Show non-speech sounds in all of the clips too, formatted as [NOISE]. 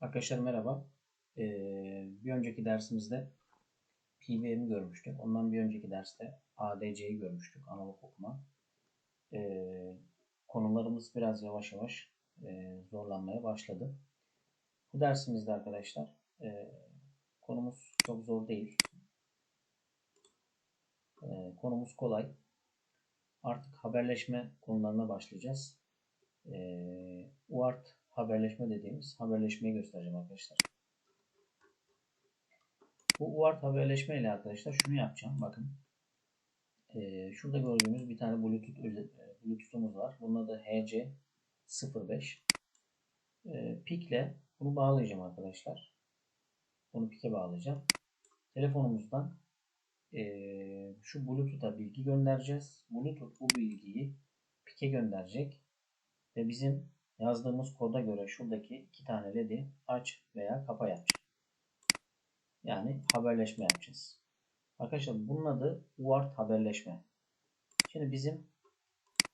Arkadaşlar merhaba. Ee, bir önceki dersimizde PVM'i görmüştük. Ondan bir önceki derste ADC'yi görmüştük. Analog okuma. Ee, konularımız biraz yavaş yavaş e, zorlanmaya başladı. Bu dersimizde arkadaşlar e, konumuz çok zor değil. E, konumuz kolay. Artık haberleşme konularına başlayacağız. E, UART haberleşme dediğimiz haberleşmeyi göstereceğim arkadaşlar. Bu UART haberleşme ile arkadaşlar şunu yapacağım. Bakın. Ee, şurada gördüğünüz bir tane Bluetooth Bluetooth'umuz var. Bunda da HC05. Ee, PIK bunu bağlayacağım arkadaşlar. Bunu PIK'e bağlayacağım. Telefonumuzdan e, şu Bluetooth'a bilgi göndereceğiz. Bluetooth bu bilgiyi PIK'e gönderecek ve bizim yazdığımız koda göre şuradaki iki tane led'i aç veya kapa yapacağız. Yani haberleşme yapacağız. Arkadaşlar bunun adı UART haberleşme. Şimdi bizim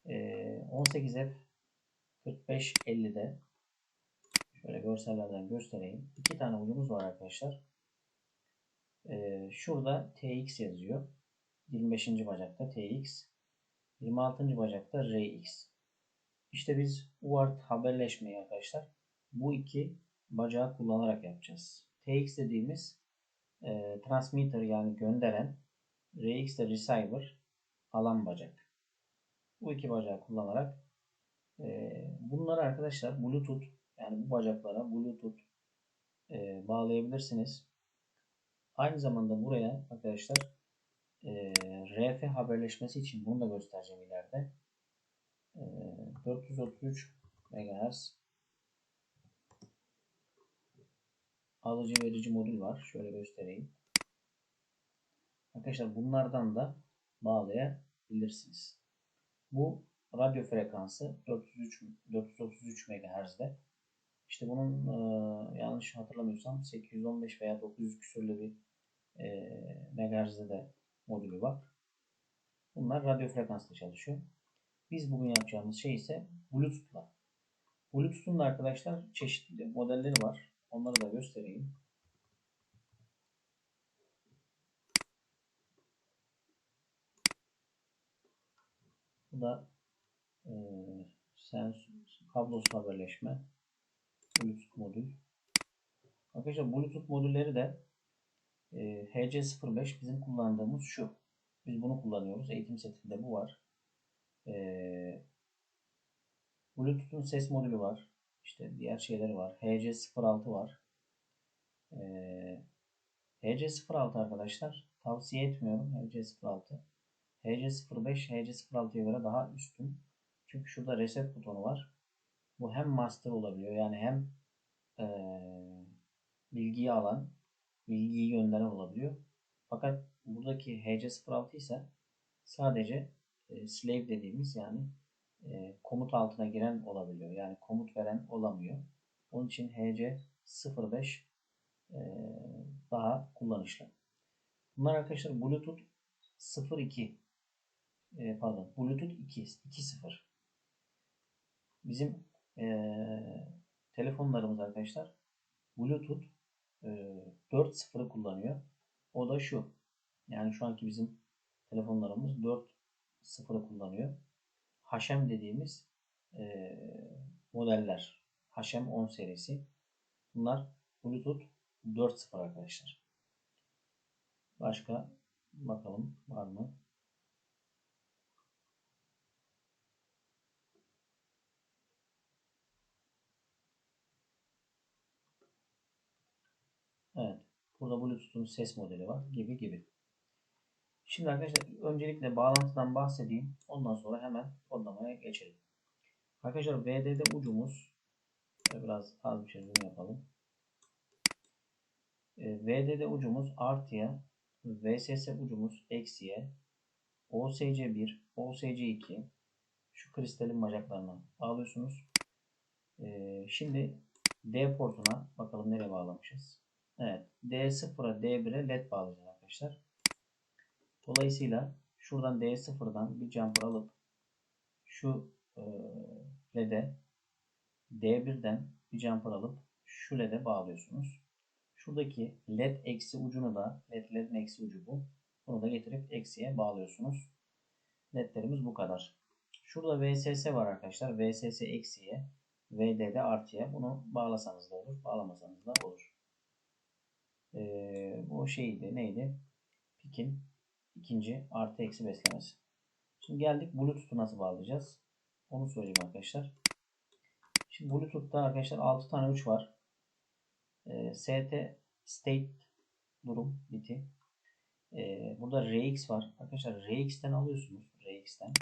e, 18F 4550'de şöyle görsellerden göstereyim. İki tane ucumuz var arkadaşlar. E, şurada TX yazıyor. 25. bacakta TX. 26. bacakta RX. İşte biz UART haberleşmeyi arkadaşlar bu iki bacağı kullanarak yapacağız. TX dediğimiz e, transmitter yani gönderen, RX de receiver alan bacak. Bu iki bacağı kullanarak e, bunları arkadaşlar Bluetooth yani bu bacaklara Bluetooth e, bağlayabilirsiniz. Aynı zamanda buraya arkadaşlar e, RF haberleşmesi için bunu da göstereceğim ileride. 433 MHz alıcı verici modül var. Şöyle göstereyim. Arkadaşlar bunlardan da bağlayabilirsiniz. Bu radyo frekansı 433 433 MHz'de. İşte bunun e, yanlış hatırlamıyorsam 815 veya 900 küsürlü bir e, MHz'de de modülü var. Bunlar radyo frekansla çalışıyor. Biz bugün yapacağımız şey ise Bluetooth'la. Bluetooth'un da arkadaşlar çeşitli modelleri var. Onları da göstereyim. Bu da e, sens kablosuz haberleşme Bluetooth modül. Arkadaşlar Bluetooth modülleri de e, HC05 bizim kullandığımız şu. Biz bunu kullanıyoruz. Eğitim setinde bu var. Ee, Bluetooth'un ses modülü var. İşte diğer şeyleri var. HC06 var. Ee, HC06 arkadaşlar tavsiye etmiyorum. HC06. HC05 HC06'ya göre daha üstün. Çünkü şurada reset butonu var. Bu hem master olabiliyor. Yani hem e, bilgiyi alan, bilgiyi gönderen olabiliyor. Fakat buradaki HC06 ise sadece e, slave dediğimiz yani e, komut altına giren olabiliyor. Yani komut veren olamıyor. Onun için HC05 e, daha kullanışlı. Bunlar arkadaşlar Bluetooth 02 e, pardon Bluetooth 2 2.0 bizim e, telefonlarımız arkadaşlar Bluetooth e, 4.0'ı kullanıyor. O da şu. Yani şu anki bizim telefonlarımız 4 sıfırı kullanıyor. HM dediğimiz e, modeller. HM 10 serisi. Bunlar Bluetooth 4.0 arkadaşlar. Başka bakalım var mı? Evet. Burada Bluetooth'un ses modeli var gibi gibi. Şimdi arkadaşlar öncelikle bağlantıdan bahsedeyim. Ondan sonra hemen kodlamaya geçelim. Arkadaşlar VDD ucumuz biraz az bir çözüm yapalım. E, VDD ucumuz artıya, VSS ucumuz eksiye, OSC1, OSC2 şu kristalin bacaklarına bağlıyorsunuz. E, şimdi D portuna bakalım nereye bağlamışız. Evet D0'a D1'e led bağlayacağız arkadaşlar. Dolayısıyla şuradan D0'dan bir jumper alıp şu e, LED'e D1'den bir jumper alıp şu LED'e bağlıyorsunuz. Şuradaki LED eksi ucunu da LED'lerin eksi ucu bu. Bunu da getirip eksiye bağlıyorsunuz. LED'lerimiz bu kadar. Şurada VSS var arkadaşlar. VSS eksiye, VDD artıya. Bunu bağlasanız da olur, bağlamasanız da olur. Ee, bu şeydi, neydi? Pikin ikinci artı eksi beslemesi. Şimdi geldik Bluetooth'u nasıl bağlayacağız? Onu söyleyeyim arkadaşlar. Şimdi Bluetooth'ta arkadaşlar 6 tane uç var. Ee, ST state durum biti. Ee, burada RX var. Arkadaşlar RX'ten alıyorsunuz. RX'ten.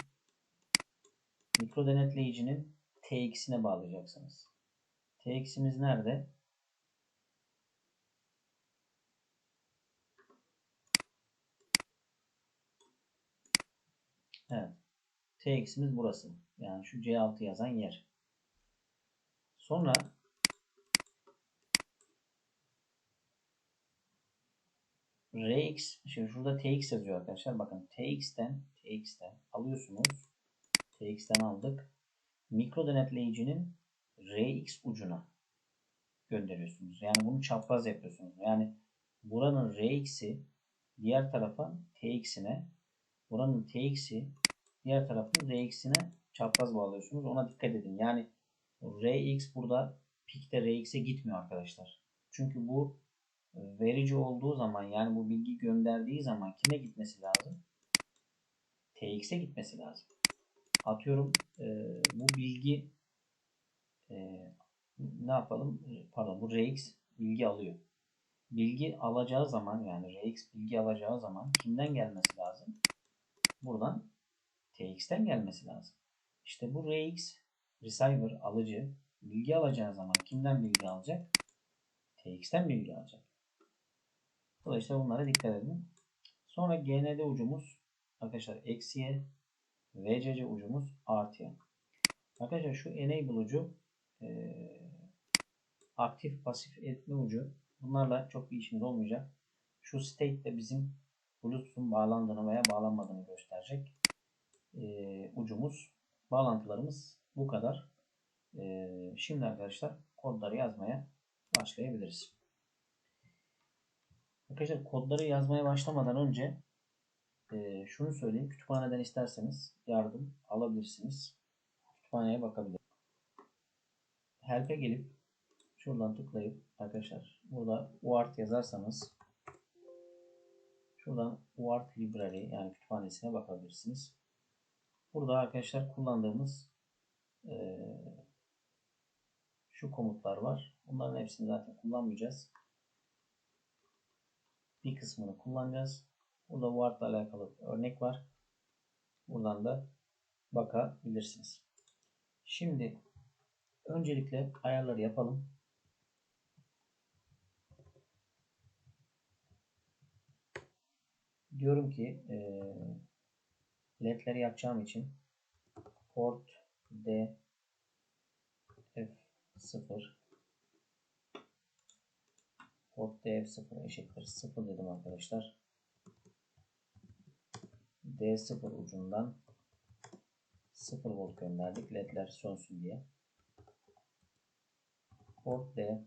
Mikro denetleyicinin TX'ine bağlayacaksınız. TX'imiz nerede? Evet. TX'imiz burası. Yani şu C6 yazan yer. Sonra RX, şimdi şurada TX yazıyor arkadaşlar. Bakın TX'ten TX'ten alıyorsunuz. TX'ten aldık. Mikro denetleyicinin RX ucuna gönderiyorsunuz. Yani bunu çapraz yapıyorsunuz. Yani buranın RX'i diğer tarafa TX'ine buranın TX'i diğer tarafın RX'ine çapraz bağlıyorsunuz. Ona dikkat edin. Yani RX burada pikte RX'e gitmiyor arkadaşlar. Çünkü bu verici olduğu zaman yani bu bilgi gönderdiği zaman kime gitmesi lazım? TX'e gitmesi lazım. Atıyorum e, bu bilgi e, ne yapalım? Pardon bu RX bilgi alıyor. Bilgi alacağı zaman yani RX bilgi alacağı zaman kimden gelmesi lazım? Buradan TX'ten gelmesi lazım. İşte bu RX receiver alıcı bilgi alacağı zaman kimden bilgi alacak? TX'ten bilgi alacak. Dolayısıyla bunlara dikkat edin. Sonra GND ucumuz arkadaşlar eksiye VCC ucumuz artıya. Arkadaşlar şu enable ucu e, aktif pasif etme ucu bunlarla çok bir işimiz olmayacak. Şu state de bizim Bluetooth'un bağlandığını veya bağlanmadığını gösterecek e, ucumuz. Bağlantılarımız bu kadar. E, şimdi arkadaşlar kodları yazmaya başlayabiliriz. Arkadaşlar kodları yazmaya başlamadan önce e, şunu söyleyeyim. Kütüphaneden isterseniz yardım alabilirsiniz. Kütüphaneye bakabilirsiniz. Help'e gelip şuradan tıklayıp arkadaşlar burada UART yazarsanız şuradan UART Library yani kütüphanesine bakabilirsiniz. Burada arkadaşlar kullandığımız e, şu komutlar var. Bunların hepsini zaten kullanmayacağız bir kısmını kullanacağız. Burada Word ile alakalı örnek var. Buradan da bakabilirsiniz. Şimdi öncelikle ayarları yapalım. Diyorum ki e, ledleri yapacağım için port D F0 Port DF0 eşittir 0 dedim arkadaşlar. D0 ucundan 0 volt gönderdik. LED'ler sönsün diye. Port D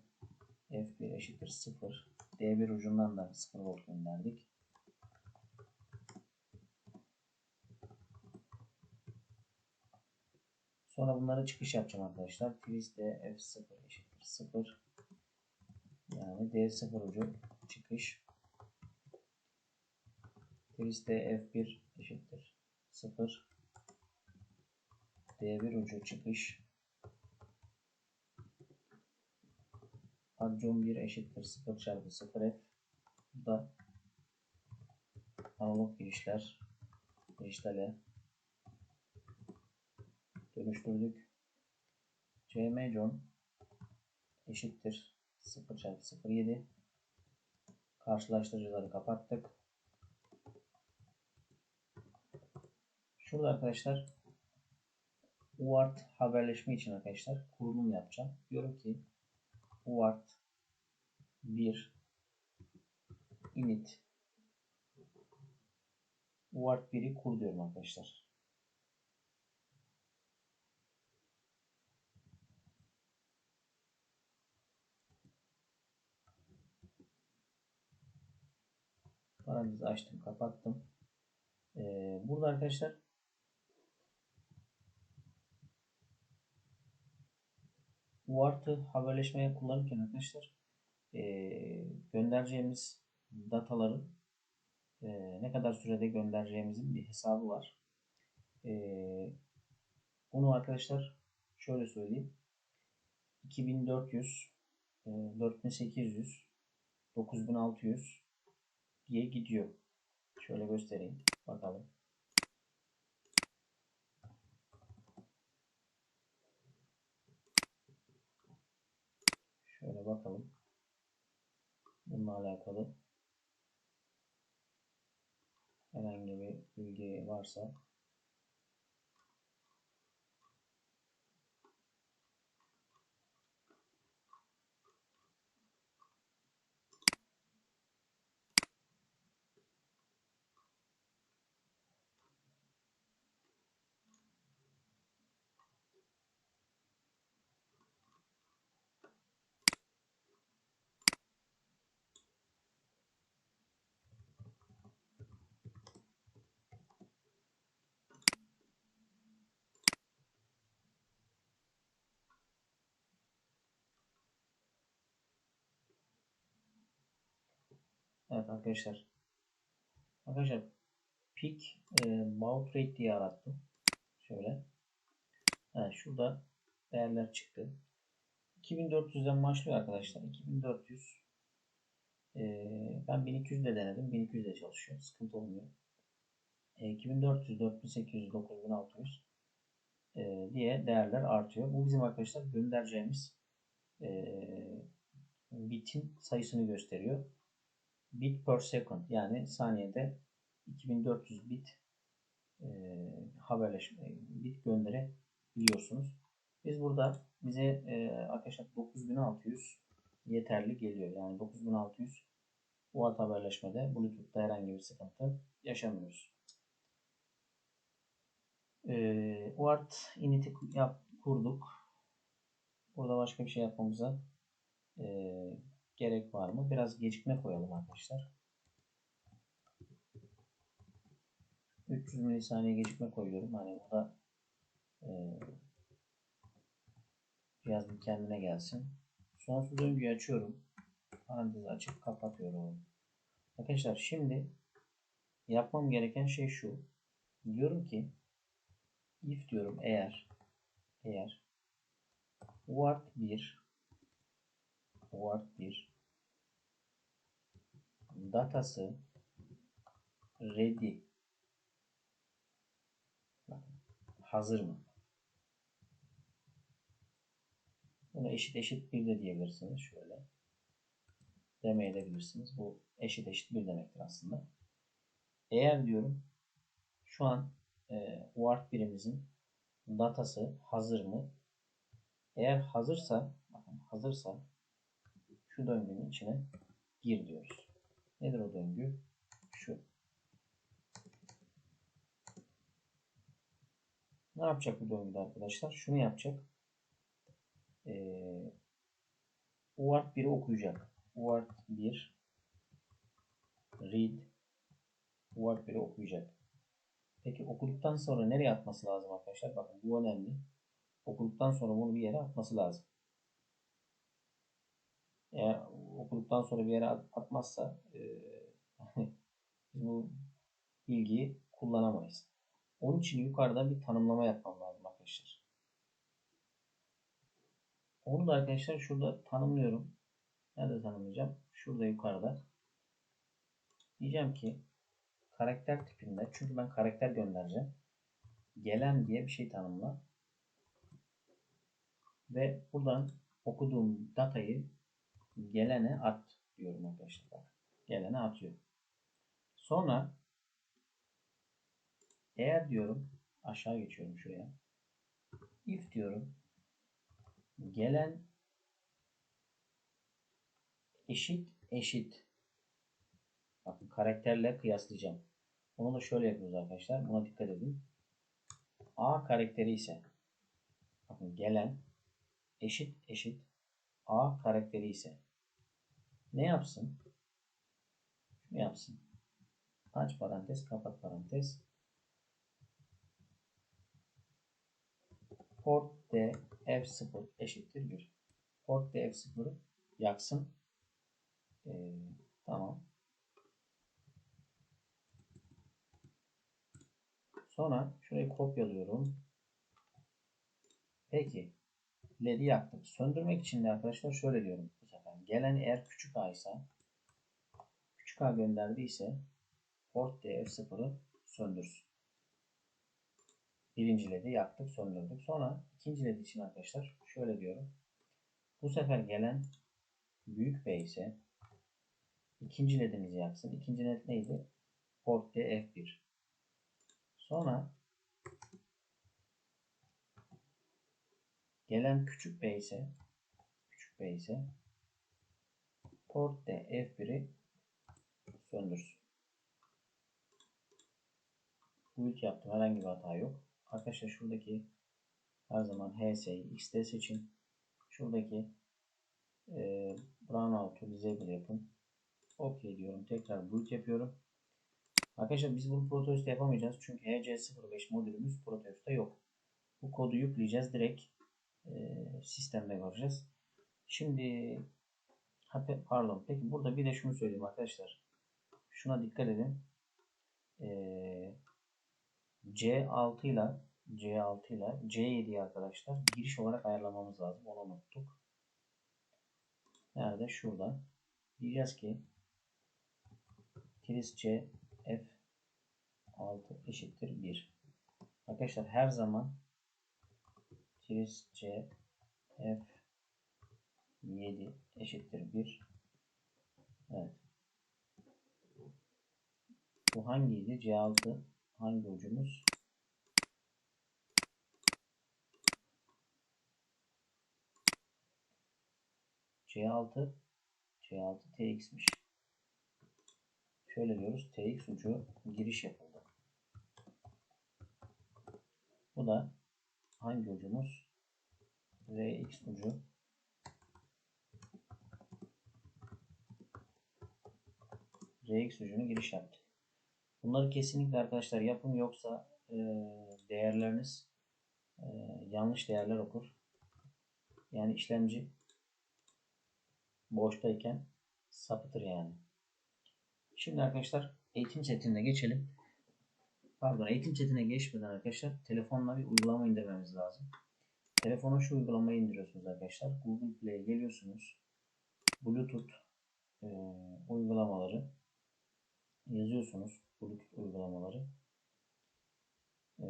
F1 eşittir 0. D1 ucundan da 0 volt gönderdik. Sonra bunları çıkış yapacağım arkadaşlar. Priz D F0 eşittir 0. Yani D0 ucu çıkış. Twist F1 eşittir 0. D1 ucu çıkış. Adjon 1 eşittir 0 çarpı 0 F. Bu da analog girişler dijitale dönüştürdük. CM John eşittir 0 çarpı 0 7 karşılaştırıcıları kapattık. Şurada arkadaşlar UART haberleşme için arkadaşlar kurulum yapacağım. Diyorum ki UART 1 init UART 1'i kur diyorum arkadaşlar. Parantezi açtım, kapattım. Ee, burada arkadaşlar bu artı haberleşmeye kullanırken arkadaşlar e, göndereceğimiz dataların e, ne kadar sürede göndereceğimizin bir hesabı var. E, bunu arkadaşlar şöyle söyleyeyim. 2400, e, 4800, 9600 diye gidiyor. Şöyle göstereyim. Bakalım. Şöyle bakalım. Bununla alakalı herhangi bir bilgi varsa Evet arkadaşlar. Arkadaşlar peak e, baud rate diye arattım. Şöyle. Evet, şurada değerler çıktı. 2400'den başlıyor arkadaşlar. 2400 e, ben 1200 de denedim. 1200 de çalışıyor. Sıkıntı olmuyor. E, 2400, 4800, 9600 e, diye değerler artıyor. Bu bizim arkadaşlar göndereceğimiz e, bitin sayısını gösteriyor bit per second yani saniyede 2400 bit e, haberleşme bit gönderebiliyorsunuz. Biz burada bize e, arkadaşlar 9600 yeterli geliyor. Yani 9600 UART haberleşmede Bluetooth'ta herhangi bir sıkıntı yaşamıyoruz. E, UART init'i yap, kurduk. Burada başka bir şey yapmamıza e, gerek var mı? Biraz gecikme koyalım arkadaşlar. 300 milisaniye gecikme koyuyorum. Hani bu da e, biraz bir kendine gelsin. Sonsuz döngüyü açıyorum. Parantezi açıp kapatıyorum. Arkadaşlar şimdi yapmam gereken şey şu. Diyorum ki if diyorum eğer eğer word 1 Word 1 datası ready hazır mı? Bunu eşit eşit bir de diyebilirsiniz. Şöyle demeyebilirsiniz. Bu eşit eşit bir demektir aslında. Eğer diyorum şu an e, Word birimizin datası hazır mı? Eğer hazırsa bakın hazırsa şu döngünün içine gir diyoruz. Nedir o döngü? Şu. Ne yapacak bu döngüde arkadaşlar? Şunu yapacak. Ee, UART 1'i okuyacak. UART 1 read UART 1'i okuyacak. Peki okuduktan sonra nereye atması lazım arkadaşlar? Bakın bu önemli. Okuduktan sonra bunu bir yere atması lazım eğer okuduktan sonra bir yere atmazsa e, [LAUGHS] bu bilgiyi kullanamayız. Onun için yukarıda bir tanımlama yapmam lazım arkadaşlar. Onu da arkadaşlar şurada tanımlıyorum. Nerede tanımlayacağım? Şurada yukarıda. Diyeceğim ki karakter tipinde çünkü ben karakter göndereceğim. Gelen diye bir şey tanımla. Ve buradan okuduğum datayı gelene at diyorum arkadaşlar. Bak, gelene atıyor. Sonra eğer diyorum aşağı geçiyorum şuraya. If diyorum gelen eşit eşit bakın karakterle kıyaslayacağım. Onu da şöyle yapıyoruz arkadaşlar. Buna dikkat edin. A karakteri ise bakın gelen eşit eşit A karakteri ise ne yapsın? Ne yapsın? aç parantez kapat parantez port D F0 eşittir 1. Port D F0'ı yaksın. Ee, tamam. Sonra şurayı kopyalıyorum. Peki. LED'i yaktık. Söndürmek için de arkadaşlar şöyle diyorum sefer. Gelen eğer küçük A ise küçük A gönderdiyse port DF0'ı söndürsün. Birinci LED'i yaktık, söndürdük. Sonra ikinci LED için arkadaşlar şöyle diyorum. Bu sefer gelen büyük B ise ikinci LED'imizi yaksın. İkinci LED neydi? Port DF1. Sonra gelen küçük B ise küçük B ise port D F1'i söndürsün. Bu ilk yaptım. Herhangi bir hata yok. Arkadaşlar şuradaki her zaman HS'yi X'de seçin. Şuradaki e, brownout'u disable yapın. OK diyorum. Tekrar boot yapıyorum. Arkadaşlar biz bunu Proteus'ta yapamayacağız. Çünkü HC05 modülümüz Proteus'ta yok. Bu kodu yükleyeceğiz. Direkt e, sistemde göreceğiz. Şimdi pardon. Peki burada bir de şunu söyleyeyim arkadaşlar. Şuna dikkat edin. E, C6 ile C6 ile C7'yi arkadaşlar giriş olarak ayarlamamız lazım. Onu unuttuk. Nerede? Şurada. Diyeceğiz ki tris C F6 eşittir 1. Arkadaşlar her zaman tris C F7 eşittir 1. Evet. Bu hangiydi? C6 hangi ucumuz? C6 C6 TX'miş. Şöyle diyoruz. TX ucu giriş yapıldı. Bu da hangi ucumuz? RX ucu RX ucunu giriş yaptı. Bunları kesinlikle arkadaşlar yapın yoksa e, değerleriniz e, yanlış değerler okur. Yani işlemci boştayken sapıtır yani. Şimdi arkadaşlar eğitim setine geçelim. Pardon eğitim setine geçmeden arkadaşlar telefonla bir uygulama indirmemiz lazım. Telefona şu uygulamayı indiriyorsunuz arkadaşlar. Google Play'e geliyorsunuz. Bluetooth e, uygulamaları yazıyorsunuz. Bluetooth uygulamaları. E,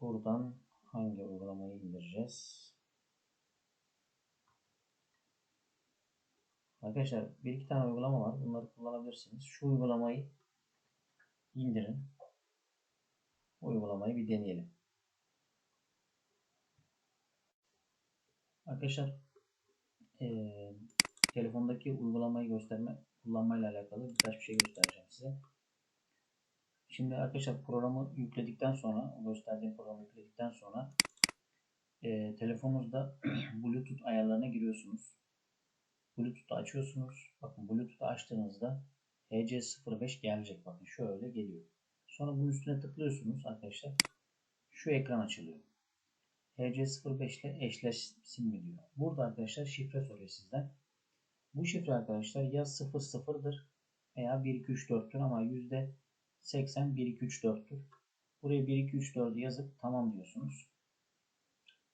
buradan hangi uygulamayı indireceğiz? Arkadaşlar bir iki tane uygulama var. Bunları kullanabilirsiniz. Şu uygulamayı indirin. Uygulamayı bir deneyelim. Arkadaşlar e, telefondaki uygulamayı gösterme kullanmayla alakalı birkaç bir şey göstereceğim size. Şimdi arkadaşlar programı yükledikten sonra gösterdiğim programı yükledikten sonra e, telefonunuzda [CLEARS THROAT] Bluetooth ayarlarına giriyorsunuz. Bluetooth'u açıyorsunuz. Bakın Bluetooth'u açtığınızda HC05 gelecek. Bakın şöyle geliyor. Sonra bunun üstüne tıklıyorsunuz arkadaşlar. Şu ekran açılıyor. HC05 ile eşleşsin mi diyor. Burada arkadaşlar şifre soruyor sizden. Bu şifre arkadaşlar ya 00'dır veya 1234'tür ama %80 1234'tür. Buraya 1234'ü yazıp tamam diyorsunuz.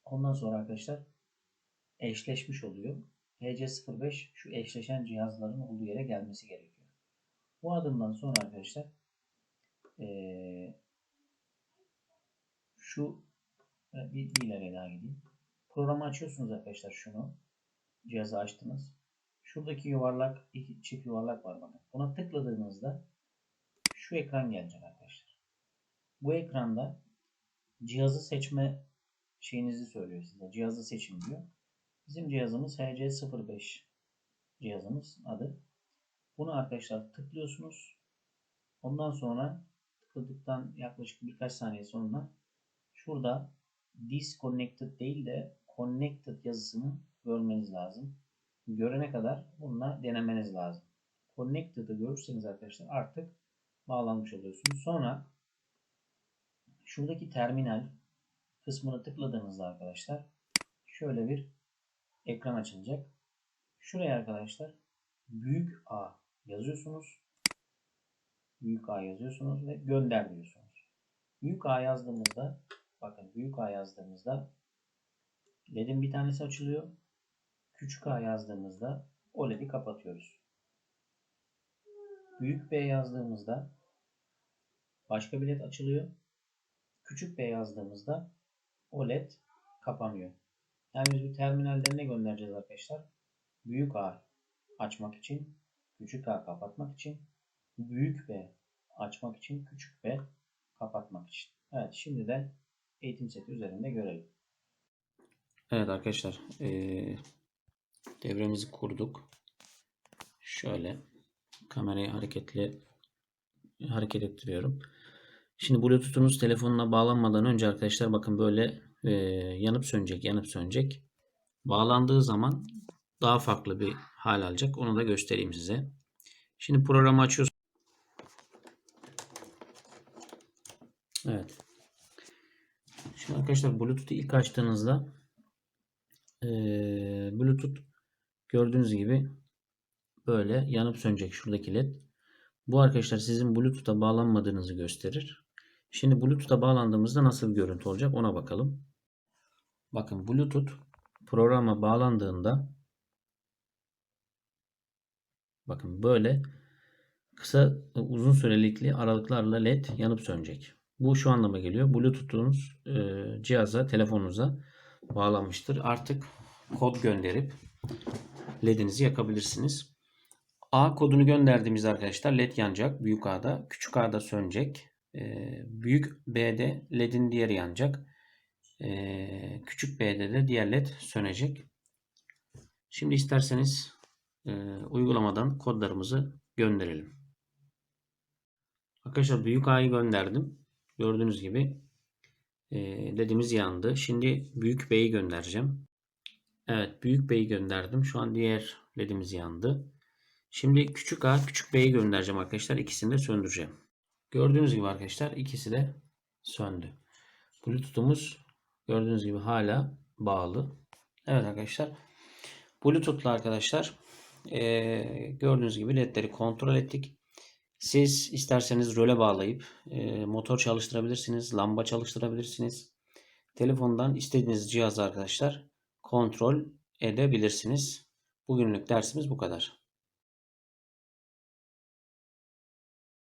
Ondan sonra arkadaşlar eşleşmiş oluyor. HC05 şu eşleşen cihazların olduğu yere gelmesi gerekiyor. Bu adımdan sonra arkadaşlar ee, şu bir, bir ileri daha gideyim. Programı açıyorsunuz arkadaşlar şunu. Cihazı açtınız. Şuradaki yuvarlak, iki çift yuvarlak var bakın. Buna tıkladığınızda şu ekran gelecek arkadaşlar. Bu ekranda cihazı seçme şeyinizi söylüyor size. Cihazı seçin diyor. Bizim cihazımız HC05 cihazımız adı. Bunu arkadaşlar tıklıyorsunuz. Ondan sonra tıkladıktan yaklaşık birkaç saniye sonra şurada disconnected değil de connected yazısını görmeniz lazım. Görene kadar bununla denemeniz lazım. connected'ı görürseniz arkadaşlar artık bağlanmış oluyorsunuz. Sonra şuradaki terminal kısmını tıkladığınızda arkadaşlar şöyle bir ekran açılacak. Şuraya arkadaşlar büyük A yazıyorsunuz. Büyük A yazıyorsunuz ve gönder diyorsunuz. Büyük A yazdığımızda bakın büyük A yazdığımızda LED'in bir tanesi açılıyor. Küçük A yazdığımızda o LED'i kapatıyoruz. Büyük B yazdığımızda başka bir LED açılıyor. Küçük B yazdığımızda o LED kapanıyor. Yani biz bir terminalden ne göndereceğiz arkadaşlar? Büyük A açmak için, küçük A kapatmak için, büyük B açmak için, küçük B kapatmak için. Evet şimdi de eğitim seti üzerinde görelim. Evet arkadaşlar devremizi kurduk. Şöyle kamerayı hareketli hareket ettiriyorum. Şimdi Bluetooth'unuz telefonuna bağlanmadan önce arkadaşlar bakın böyle eee, yanıp sönecek, yanıp sönecek. Bağlandığı zaman daha farklı bir hal alacak. Onu da göstereyim size. Şimdi programı açıyorsunuz. Evet. Şimdi arkadaşlar Bluetooth'u ilk açtığınızda eee, Bluetooth gördüğünüz gibi böyle yanıp sönecek şuradaki led. Bu arkadaşlar sizin Bluetooth'a bağlanmadığınızı gösterir. Şimdi Bluetooth'a bağlandığımızda nasıl bir görüntü olacak ona bakalım. Bakın Bluetooth programa bağlandığında bakın böyle kısa uzun sürelikli aralıklarla led yanıp sönecek. Bu şu anlama geliyor. Bluetooth'unuz e, cihaza, telefonunuza bağlanmıştır. Artık kod gönderip ledinizi yakabilirsiniz. A kodunu gönderdiğimizde arkadaşlar led yanacak. Büyük A'da. Küçük A'da sönecek. Ee, büyük B'de ledin diğeri yanacak. Ee, küçük B'de de diğer led sönecek. Şimdi isterseniz e, uygulamadan kodlarımızı gönderelim. Arkadaşlar büyük A'yı gönderdim. Gördüğünüz gibi e, ledimiz yandı. Şimdi büyük B'yi göndereceğim. Evet büyük B'yi gönderdim. Şu an diğer ledimiz yandı. Şimdi küçük A, küçük B'yi göndereceğim arkadaşlar. İkisini de söndüreceğim. Gördüğünüz gibi arkadaşlar ikisi de söndü. Bluetooth'umuz gördüğünüz gibi hala bağlı. Evet arkadaşlar. Bluetooth'la arkadaşlar eee, gördüğünüz gibi ledleri kontrol ettik. Siz isterseniz röle bağlayıp eee, motor çalıştırabilirsiniz, lamba çalıştırabilirsiniz. Telefondan istediğiniz cihazı arkadaşlar kontrol edebilirsiniz. Bugünlük dersimiz bu kadar.